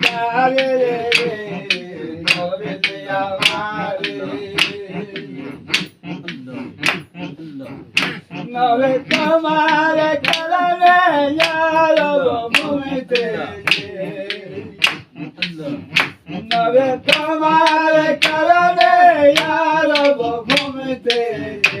Yeah, yeah, yeah.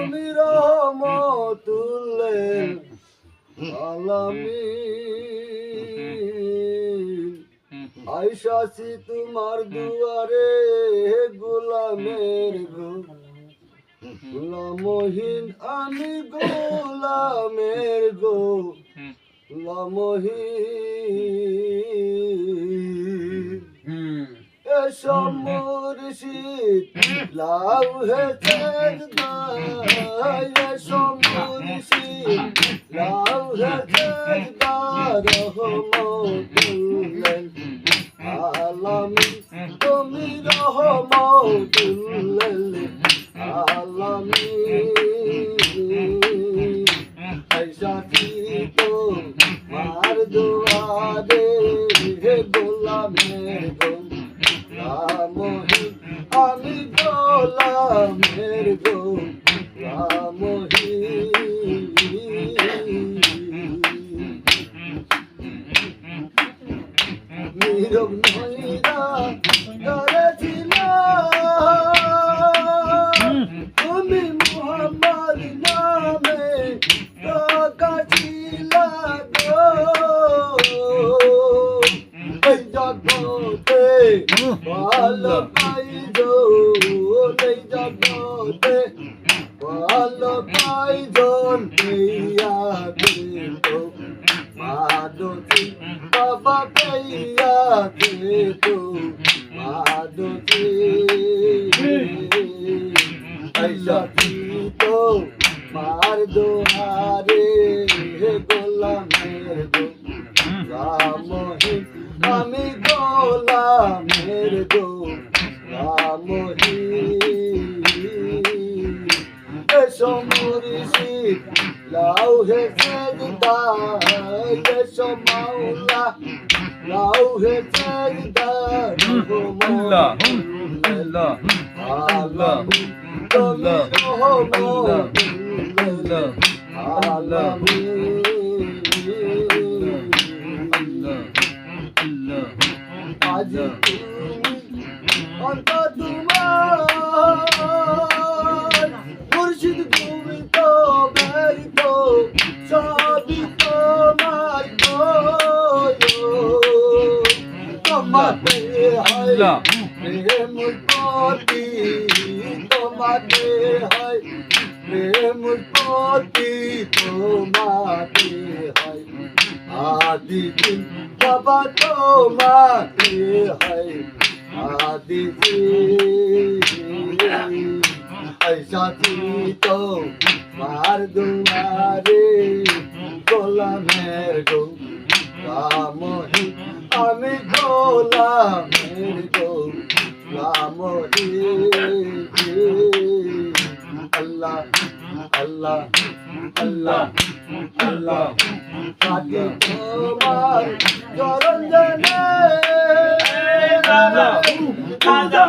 তুমি রহমতুল্লিল আলামিন আইসাছি তোমার দুয়ারে গোলামের গো। গোলামহীন আমি গোলামের গো। গোলামহীন এসব মুর্শিদ লাউ হে এসব মুর্শিদ লাউ হে সেজদা রহমতুল্লাহ। আলামিন তুমি রহমতুল্লাহ। ভালো পাইজো এই জগতে ভালো পাইজন পেয়া দিতো মাদতি বাবা পেয়া দিতো মাদতি তুমি রহমত আল্লাহ আজ তুমি অন্ত তোমার মুর্শিদ তুমি তো ব্যর্থ সবই তোমার তোমাতে হয় প্রেম পতি তোমাতে হয় প্রেম পতি তোমাকে হয় আদি দিন বাবা তোমাকে হয় আদি ऐसा সতীত মার দুয়ারে, গোলামের গো রামহি আমি গোলামের গো রামহি আল্লাহ আল্লাহ। আল্লাহ আল্লাহ। কাটে তোমার চরণ দাদা দাদা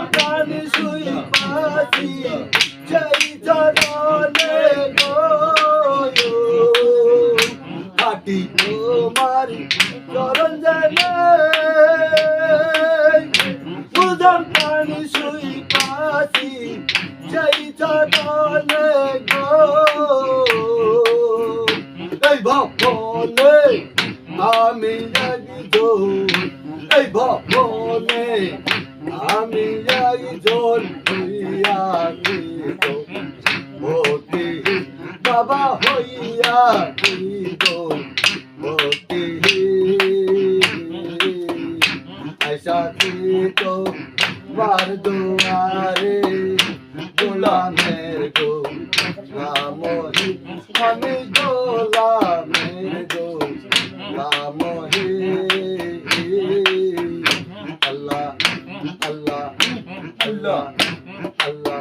ভবনে আমি যাই জল হইয়া মতি বাবা হইয়া মতি তো বার দুয়ারে গোলামের গো আমি আল্লাহ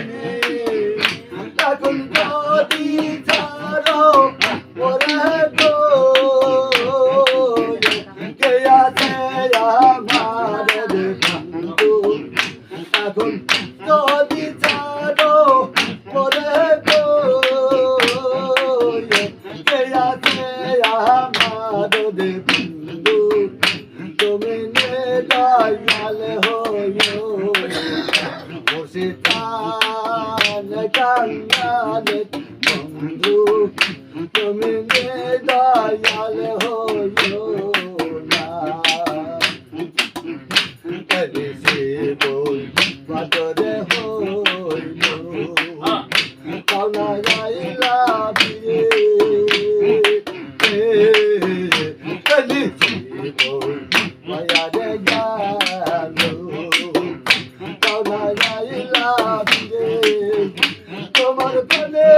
তোমার কানে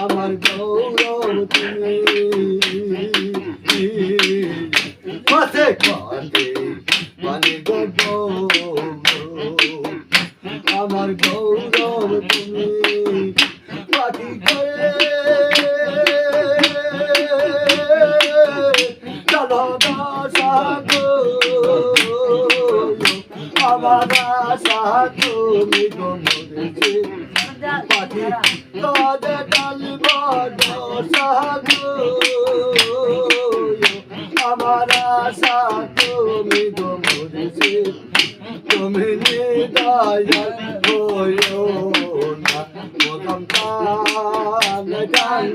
আমার গৌরব তুমি মাঝে কাঁদে মানে গৌরব আমার গৌরব তুমি পাখি করে তুমি গো মরেছে। পাখি ডাল সাগো আমার আশা, তুমি গো মরেছে। তুমি নিদয়াল হইও না। মোদম কান গান